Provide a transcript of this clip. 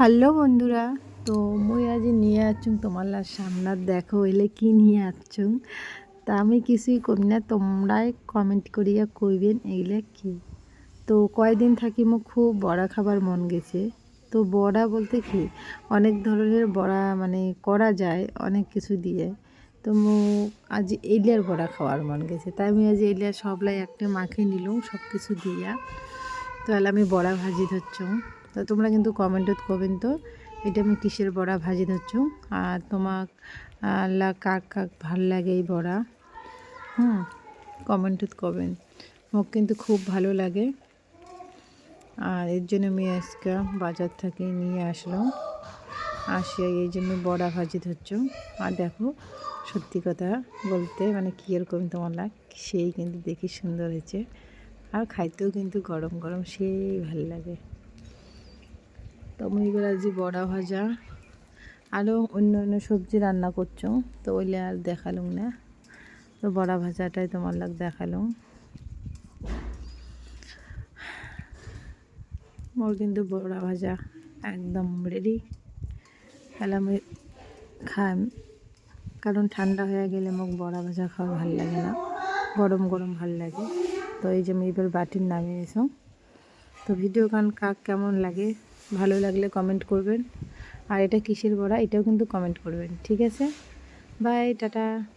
Hello বন্ধুরা। তো মুই আজি নিয়ে আসছুং তোমার সামনাত দেখো, এলে কি নিয়ে আসছুং তা আমি কিছুই করি না, তোমরাই কমেন্ট করিয়া কইবেন এগুলা কি। তো কয়দিন থাকি মোক খুব বড়া খাবার মন গেছে। তো বড়া বলতে কি, অনেক ধরনের বড়া মানে করা যায়, অনেক কিছু দিয়ে। তো মোক আজ এলিয়ার বড়া খাওয়ার মন গেছে। তাই আমি আজ এলিয়ার সবলাই একটা মাখে নিলাম সব কিছু দিয়া তাহলে আমি বড়া ভাজি ধরছুম। তো তোমরা কিন্তু কমেন্টত করবেন তো, এটা আমি কিসের বড়া? ভাজি ধরছুম আর তোমাক আল্লাহ কাক কাক ভালো লাগে এই বড়া? হুম কমেন্টত করবেন মোক কিন্তু খুব ভালো লাগে। আর এর জন্য আমি আজকে বাজার থেকে নিয়ে আসলাম। আসিয়া এই জন্য বড়া ভাজি ধরছুম আর দেখো, সত্যি কথা বলতে মানে কী এরকম তোমার লাগ, সেই কিন্তু দেখি সুন্দর হয়েছে। আর খাইতেও কিন্তু গরম গরম সেই ভালো লাগে। তো আজ বড়া ভাজা। আরও অন্য অন্য সবজি রান্না করছ, তো ওইলে আর দেখালুম না। তো বড়া ভাজাটাই তোমার লাগ দেখালুম। মোর কিন্তু বড়া ভাজা একদম রেডি তাহলে আমি খাই কারণ ঠান্ডা হয়ে গেলে মোক বড়া ভাজা খাওয়া ভালো লাগে না, গরম গরম ভালো লাগে। তো এই যে আমি এবার বাটির নামিয়ে এসো তো ভিডিও গান কাক কেমন লাগে ভালো লাগলে কমেন্ট করবেন। আর এটা কিসের বড়া? এটাও কিন্তু কমেন্ট করবেন, ঠিক আছে? Bye tata.